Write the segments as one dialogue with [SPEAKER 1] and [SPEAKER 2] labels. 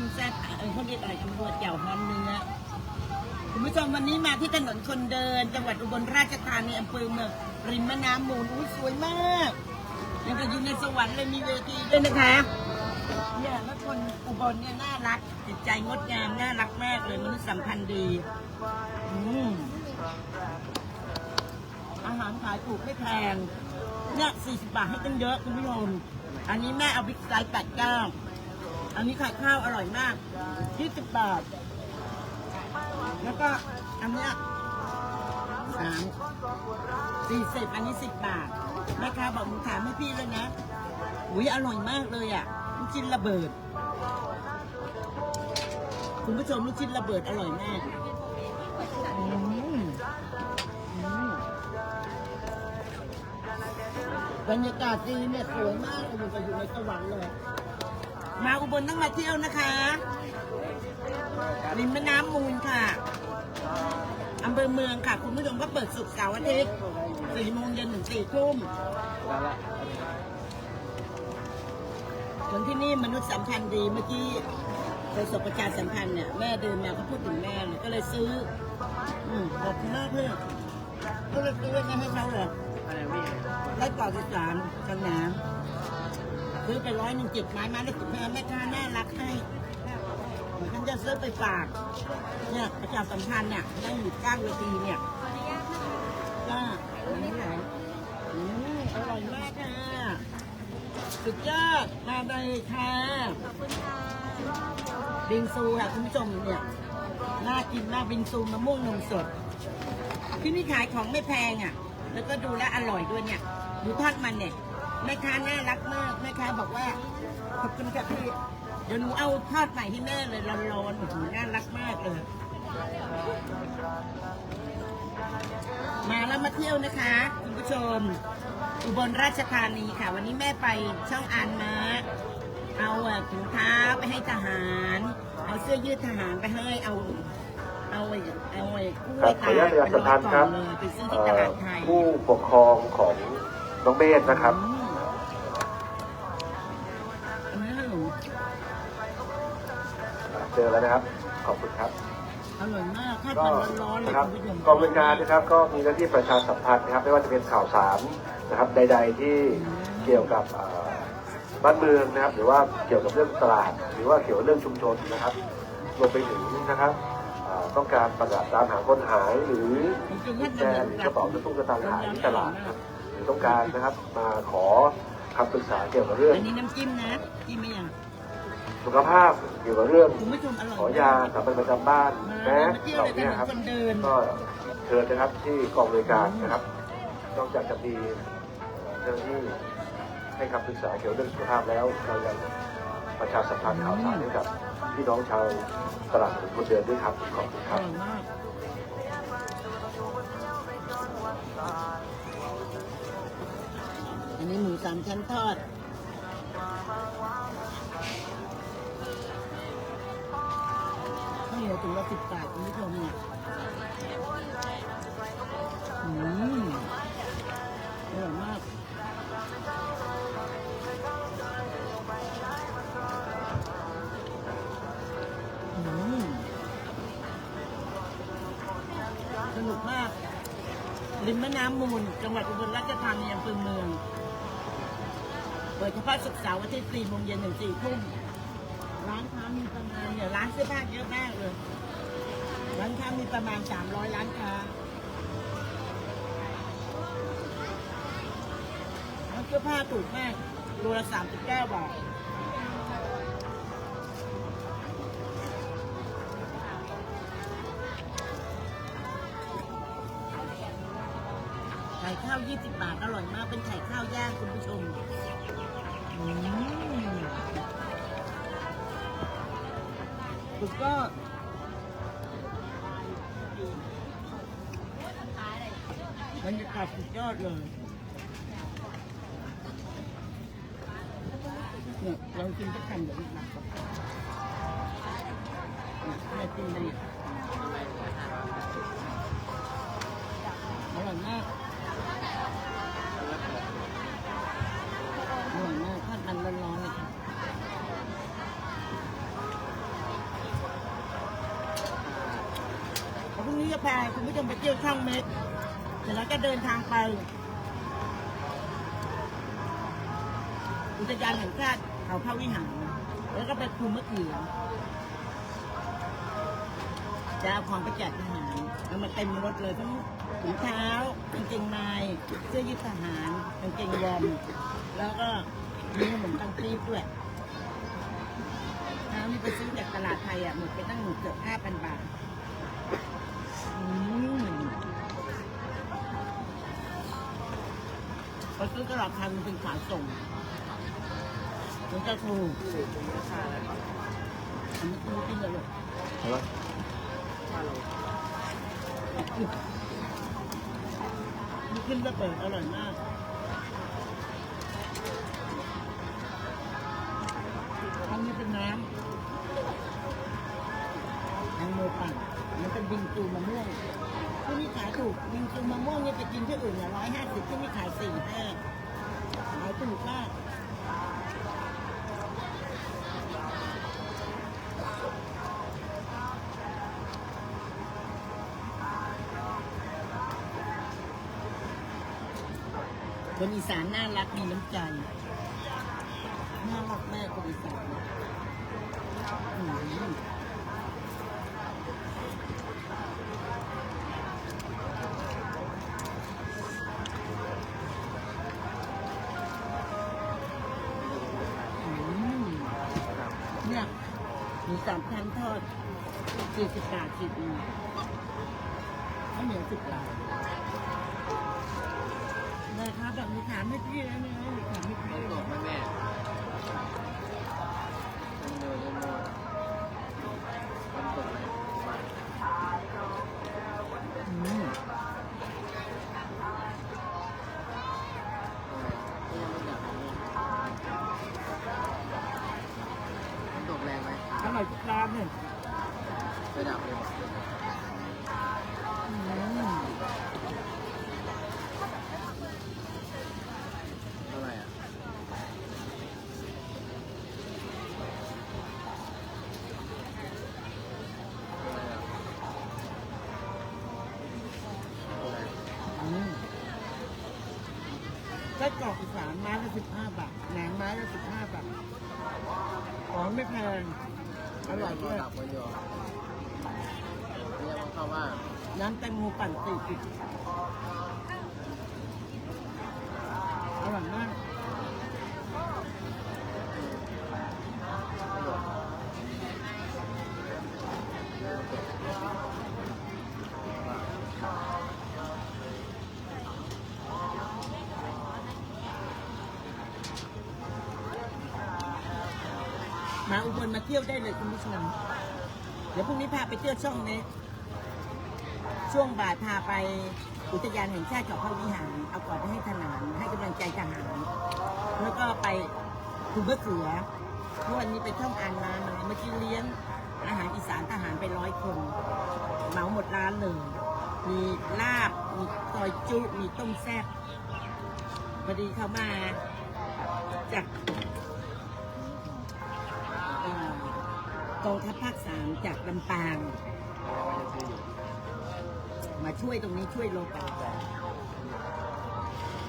[SPEAKER 1] มแซ่บเออเขาเรียกอะไรตำรวจเจ่วฮ้อนเนื้อคุณผู้ชมวันนี้มาที่ถนนคนเดิน จังหวัดอุบลราชธานีอำเภอเมืองริมแม่น้ำมูลอุ้ยสวยมากยังก็อยู่ในสวรรค์เลยมีเวทีด้วยนะคะเนี่ยแล้วคนอุบลเนี่ยน่ารักจิตใจงดงามน่ารักมากเลยมนุษยสัมพันธ์ดีอืมอาหารขายถูกไม่แพงเนี่ย40 บาทให้ตั้งเยอะคุณผู้ชมอันนี้แม่เอาบิ๊กไซส์89 อันนี้ไข่ข้าวอร่อยมาก 20 บาท แล้วก็อันเนี้ยสามสี่สิบอันนี้สิบบาทแม่ค้าบอกหนูถามให้พี่เลยนะอุ้ยอร่อยมากเลยอะลูกชิ้นระเบิด คุณผู้ชมลูกชิ้นระเบิดอร่อยมากอืมอืมบรรยากาศดีเนี่ยสวยมากเลยมันจะอยู่ในสวรรค์เลย มาอุบลต้องมาเที่ยวนะคะริมแม่น้ำมูลค่ะอำเภอเมืองค่ะ คุณผู้ชมก็เปิดสุกร์เสาร์อาทิตย์สี่โมงเย็นถึงสี่ทุ่มคนที่นี่มนุษย์สัมพันธ์ดีเมื่อกี้ไปสบประชาสัมพันธ์เนี่ยแม่เดินมาก็พูดถึงแม่เลยก็เลยซื้อ อืมขอบคุณมากเลยก็เลยซื้อมาให้เขาเลยได้ปลอกสารกันน้ำ ซื้อไปร้อยหนึ่งเจ็ดไม้ไม้ละสิบห้าแม่ค้าน่ารักให้ฉันจะซื้อไปฝาก เนี่ยประชาสัมพันธ์เนี่ยนั่งอยู่ข้างเวทีเนี่ยก็อันนี้ไหนอืมอร่อยมากค่ะสุดยอดมาเลยค่ะบิงซูค่ะคุณผู้ชมเนี่ยน่ากินมากบิงซูมะม่วงนมสดที่นี่ขายของไม่แพงอะ แล้วก็ดูแลอร่อยด้วยเนี่ยดูทอดมันเนี่ย แม่ค้าน่ารักมากแม่ค้าบอกว่าขอบคุณค่ะพี่เดี๋ยวหนูเอาทอดใหม่ให้แม่เลยร้อนๆโอ้โหน่ารักมากเลย มาแล้วมาเที่ยวนะคะคุณผู้ชม อุบลราชธานีค่ะ วันนี้แม่ไปช่องอานมาเอาเอ่อถุงเท้าไปให้ทหาร เอาเสื้อยืดทหารไปให้เอาเอาไอ้เอาไอ้กล้วย
[SPEAKER 2] ขออนุญาตประชาสัมพันธ์ครับ
[SPEAKER 1] ไปเลยไปซื้อ
[SPEAKER 2] เอ่
[SPEAKER 1] ที่ต
[SPEAKER 2] อ
[SPEAKER 1] ลาดไทย
[SPEAKER 2] ผู้ปกครองของน้องเมธนะครับ จอแล้วนะครับ ขอบคุณครับ
[SPEAKER 1] อร่อยมากทอด
[SPEAKER 2] ก็
[SPEAKER 1] มันร้อนๆเลย
[SPEAKER 2] นะครับ
[SPEAKER 1] คุณผู้ชม
[SPEAKER 2] กองบริการนะครับก็มีหน้าที่ประชาสัมพันธ์นะครับ ไม่ว่าจะเป็นข่าวสารนะครับ ใด ๆ ที่เกี่ยวกับเอ่อบ้านเมืองนะครับ หรือว่าเกี่ยวกับเรื่องตลาด หรือว่าเกี่ยวกับเรื่องชุมชนนะครับรวมไปถึงนะครับเอ่อต้องการประกาศตามหาคนหายหรือ
[SPEAKER 1] จริงๆ
[SPEAKER 2] กุญแจหรือกระเป๋าตุ้งกระตังหายที่ตลาดนะครับหรือต้องการนะครับมาขอคำปรึกษาเกี่ยวกับเรื่อง
[SPEAKER 1] อันนี้น้ำจิ้มนะจิ้มไม่ยัง
[SPEAKER 2] สุขภาพเกี่ยวกับเรื่อง
[SPEAKER 1] คุณผู้ชมอร่อย
[SPEAKER 2] ขอยาสามัญประจำบ้าน
[SPEAKER 1] มา
[SPEAKER 2] แม้
[SPEAKER 1] มาเที่ยว
[SPEAKER 2] เหล่า
[SPEAKER 1] เลย
[SPEAKER 2] นี้
[SPEAKER 1] ถนน
[SPEAKER 2] ครับ
[SPEAKER 1] คนเดิน
[SPEAKER 2] ก็เชิญนะครับที่กองบริการนะครับ นอกจากจะมีเจ้าหน้าที่ให้คำปรึกษาเกี่ยวกับเรื่องสุขภาพแล้วเรายังประชาสัมพันธ์ข่าวสารให้กับพี่น้องชาวตลาดถนนคนเดินด้วยครับขอบคุณ
[SPEAKER 1] อ
[SPEAKER 2] ครับ
[SPEAKER 1] ร่อยมากอันนี้หมูสามชั้นทอด เหนียวถุงละสิบบาทคุณผู้ชมเนี่ยอืมอร่อยมากอืมสนุกมาก ริมแม่น้ำมูล จังหวัดอุบลราชธานีอำเภอเมือง เปิดเฉพาะศุกร์เสาร์อาทิตย์สี่โมงเย็นถึงสี่ทุ่ม ร้านค้ามีประมาณเนี่ยร้านเสื้อผ้าเยอะมากเลย ร้านค้ามีประมาณสามร้อยร้านค้าร้านเสื้อผ้าถูกมากตัวละสามสิบเก้าบาทไข่ข้าว 20 บาท อร่อยมาก เป็นไข่ข้าวย่างคุณผู้ชมอืม สุดก็บรรยากาศสุดยอดเลยเนี่ยเรากินสักคำเดี๋ยวนี้นะเนี่ยกินดีอร่อยอร่อยมาก ที่จะพาคุณผู้ชมไปเที่ยวช่องเม็กเสร็จแล้วก็เดินทางไป อุทยานแห่งชาติเขาพระวิหาร แล้วก็ไปภูมะเขือจะเอาของไปแจกทหารเอามาเต็มรถเลยทั้งถุงเท้ากางเกงในเสื้อยืดทหารกางเกงวอร์มแล้วก็มีขนมปังปี๊บด้วยเท้านี่ไปซื้อจากตลาดไทยอะหมดไปตั้งเกือบห้าพันบาท พอซื้อตลาดไทยมันเป็นขายส่งมันจะถูกอันนี้คือกินเลยลูก
[SPEAKER 2] เห็นไหม
[SPEAKER 1] มันขึ้นระเบิดอร่อยมาก บิงซูมะม่วงที่นี่ขายถูกบิงซูมะม่วงเนี่ยไปกินที่อื่นเนี่ยร้อยห้าสิบที่นี่ขายสี่ห้าขายถูกมากคนอีสานน่ารักมีน้ำใจ น่ารักแม่คนอีสานอืม มีสามชั้นทอดสี่สิบบาทสิบอืมข้าวเหนียวสิบบาทเลยครับแบบมีถามให้พี่แล้วเนี่ยมีถามให้พี่
[SPEAKER 3] ตกไหมแม่ ร่
[SPEAKER 1] อยทุกร้านเลย
[SPEAKER 3] ไปดับเลย
[SPEAKER 1] อืม
[SPEAKER 3] เท่าไหร่อะเท่าไหร่อะ
[SPEAKER 1] ไส้กรอกอีสานไม้ละสิบห้าบาทแหนมไม้ละสิบห้าบาท ของไม่แพง อร่อยด้วย
[SPEAKER 3] ดับไว้อยู่เรียกว่าเขาว่า
[SPEAKER 1] น้ำแตงโมปั่นสี่สิบอร่อยมาก อุบลมาเที่ยวได้เลยคุณผู้ชม เดี๋ยวพรุ่งนี้พาไปเที่ยวช่องนี้ช่วงบ่ายพาไปอุทยานแห่งชาติเขาพระวิหารเอาก่อนไปให้ทหารให้กำลังใจทหาร แล้วก็ไปภูมะเขือเมื่อวันนี้ไปท่องอ่านร้านมาเมื่อกี้เลี้ยงอาหารอีสานทหารไปร้อยคนเหมาหมดร้านเลยมีลาบ มีซอยจุ มีต้มแซ่บพอดีเขามาจาก กองทัพภาคสามจากลำปาง มาช่วยตรงนี้ช่วยโลกา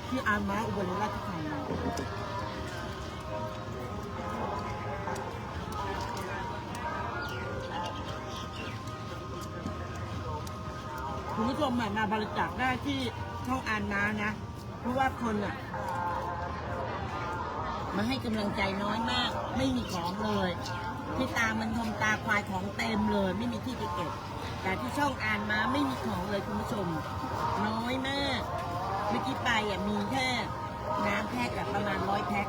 [SPEAKER 1] ที่อามาอุบลราชธานีคุณผู้ชมมาบริจาคได้ที่ช่องอานนานะ เพราะว่าคนอะ มาให้กำลังใจน้อยมาก ไม่มีของเลย ที่ตามันทมตาควายของเต็มเลย ไม่มีที่จะเก็บ แต่ที่ช่องอ่านมาไม่มีของเลยคุณผู้ชม น้อยมากเมื่อกี้ไปอะมีแค่น้ำแพ็คประมาณร้อยแพ็ค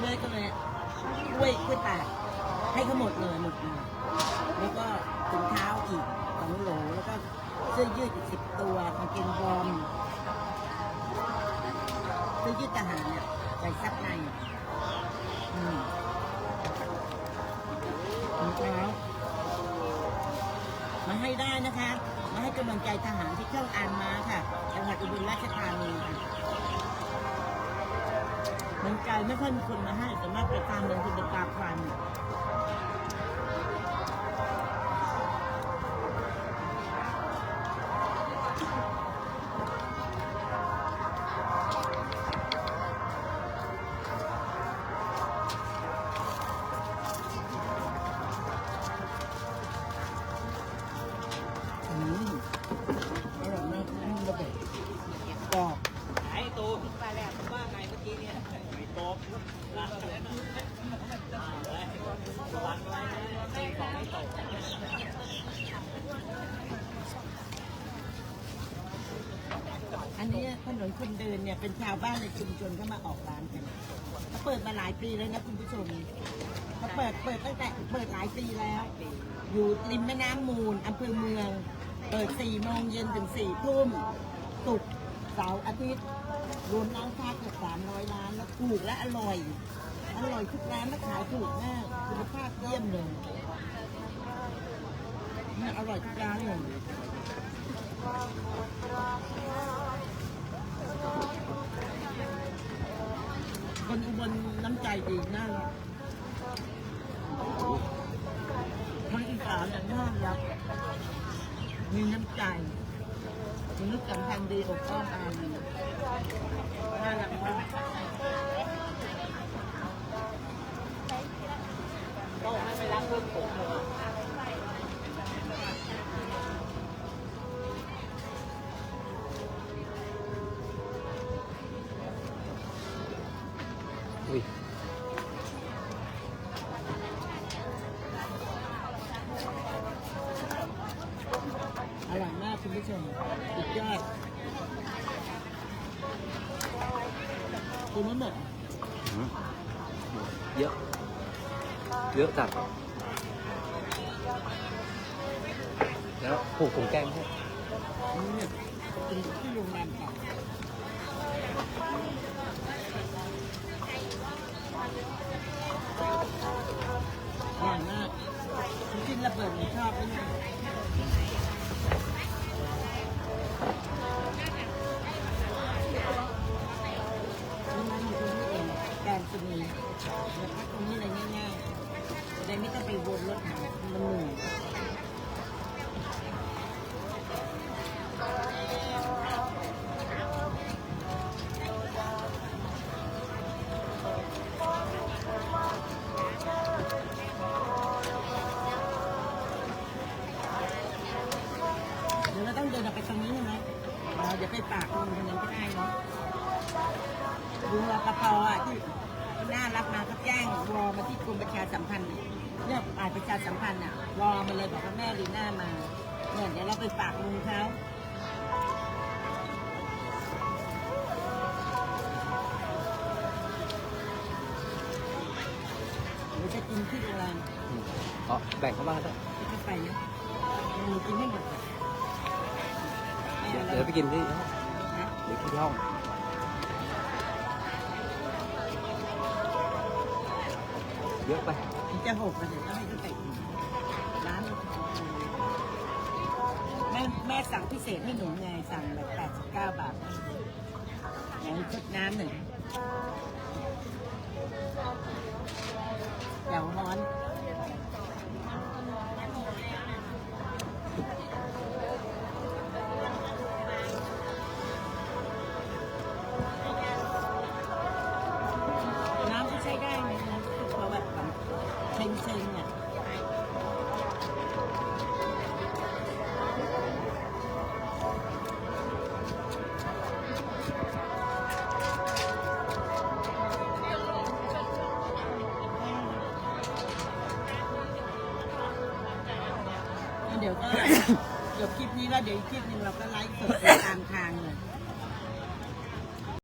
[SPEAKER 1] เลยก็เลยกล้วยกล้วยตากให้เขาหมดเลยหมดเลยแล้วก็ถุงเท้าอีกสองโหลแล้วก็เสื้อยืดอีกสิบตัวกางเกงวอร์มเสื้อยืดทหารเนี่ยใส่ซับในอืม มาให้ได้นะคะ มาให้กำลังใจทหารที่ช่องอานมาค่ะ จังหวัดอุบลราชธานีค่ะเมืองไกลไม่ค่อยมีคนมาให้แต่มากไปตามเมืองคื บ่เป็นตอบไอ้ตูมาแล้วว่าไงเมื่อกี้เนี่ยไม่ตบลังลยหลังเลยไม่ตบไบอันนี้ถนนคนเดินเนี่ยเป็นชาวบ้านในชุมชนก็มาออกร้านกันเขาเปิดมาหลายปีแล้วนะคุณผู้ชมเขาเปิดเปิดตั้งแต่เปิดหลายปีแล้ว อยู่ริมแม่น้ำมูลอำเภอเมือง เปิดสี่โมงเย็นถึงสี่ทุ่มศุกร์เสาร์อาทิตย์ รวมร้านค้าเกือบสามร้อยร้านแล้วถูกและอร่อย อร่อยทุกร้านและขายถูกมากคุณภาพเยี่ยมเลยนี่อร่อยทุกร้านเลยคนอุบลน้ำใจดีน่ารักคนอีสานเนี่ยน่ารัก มีน้ำใจมีนึกสัมพันธ์ดีอบอ้อมอารีน่ารักมากก็ให้ไปรับเพิ่มผมเลย สุดยอดคุณมันหมด
[SPEAKER 3] อืมเยอะ เยอะจัดแล้วผูกถุงแกงให้
[SPEAKER 1] นี่เป็นที่โรงแรมเก่า ลุงรปภอะที่น่ารับมาก็แจ้งวอมาที่กรมประชาสัมพันธ์เนี่ยอ่านประชาสัมพันธ์อะวอมาเลยบอกว่าแม่ลีน่ามาเนี่ยเดี๋ยวเราไปปากลุงเขาเดี๋ยวจะกินที่โรงแรม
[SPEAKER 3] อืมอ๋อแบ่งเข้าบ้านด้วย
[SPEAKER 1] ไม่ไปนะหนูกินไม่หมดอะ
[SPEAKER 3] เดี๋ยวเดี๋ยวไปกินที่
[SPEAKER 1] นะ
[SPEAKER 3] เดี๋ยวกินที่ห้อง เยอะไป
[SPEAKER 1] มันจะหกกันเดี๋ยวต้องให้เขาแต่งร้านแม่แม่สั่งพิเศษให้หนูไงสั่งแบบแปดสิบาทอย่างชุดน้ำหนึ่งเดี๋ยวร้อน เชงเชงๆอะเดี๋ยวก็จบคลิปนี้แล้วเดี๋ยวอีกคลิปหนึงเราก็ไลฟ์สดตามทางเลย